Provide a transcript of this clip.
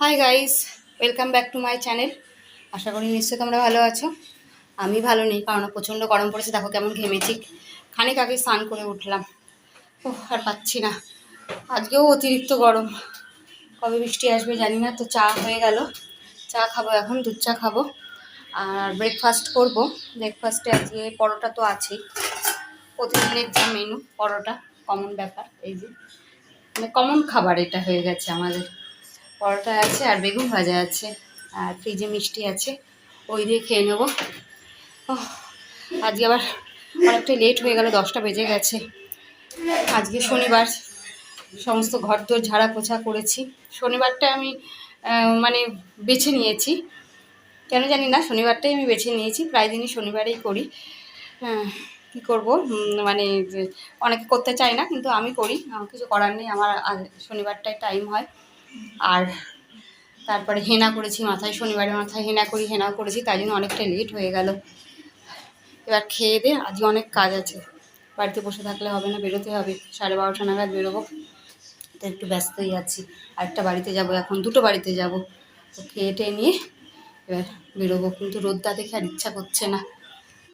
Hi guys welcome back to my channel আশা করি নিশ্চয়ই তোমরা ভালো আছো। আমি ভালো নেই, কারণ প্রচণ্ড গরম পড়েছে, দেখো কেমন ঘেমেছি। খানিক আগে স্নান করে উঠলাম। ও আর পাচ্ছি না। আজকেও অতিরিক্ত গরম। কবে বৃষ্টি আসবে জানি না, তো চা হয়ে গেল। চা খাব এখন, দুধ চা খাব। আর ব্রেকফাস্ট করব। ব্রেকফাস্টে আজকে পরোটা তো আছেই। প্রতিদিনের যা মেনু পরোটা কমন ব্যাপার, এই যে। মানে কমন খাবার এটা হয়ে গেছে আমাদের। পরোটা আছে আর বেগুন ভাজা আছে আর ফ্রিজে মিষ্টি আছে। ওই দিয়ে খেয়ে নেব। আজকে আবার অনেকটা লেট হয়ে গেল, দশটা বেজে গেছে। আজকে শনিবার, সমস্ত ঘর দোর ঝাড়া পোছা করেছি। শনিবারটা আমি মানে বেছে নিয়েছি। কেন জানি না, শনিবারটাই আমি বেছে নিয়েছি, প্রায় দিনই শনিবারেই করি। হ্যাঁ কী করব? মানে অনেকে করতে চায় না, কিন্তু আমি করি। আমার কিছু করার নেই, আমার শনিবারটাই টাইম হয়। আর তারপরে হেনা করেছি মাথায়, শনিবারে মাথায় হেনা করি, হেনাও করেছি, তাই জন্য অনেকটা লেট হয়ে গেল। এবার খেয়ে দে, আজকে অনেক কাজ আছে। বাড়িতে বসে থাকলে হবে না, বেরোতে হবে। সাড়ে বারোটা নাগাদ বেরোবো। তো একটু ব্যস্তই আছি। আরেকটা বাড়িতে যাব, এখন দুটো বাড়িতে যাব। তো খেয়ে টেয়ে নিয়ে এবার বেরোবো। কিন্তু রোদটা দেখে আর ইচ্ছা করছে না।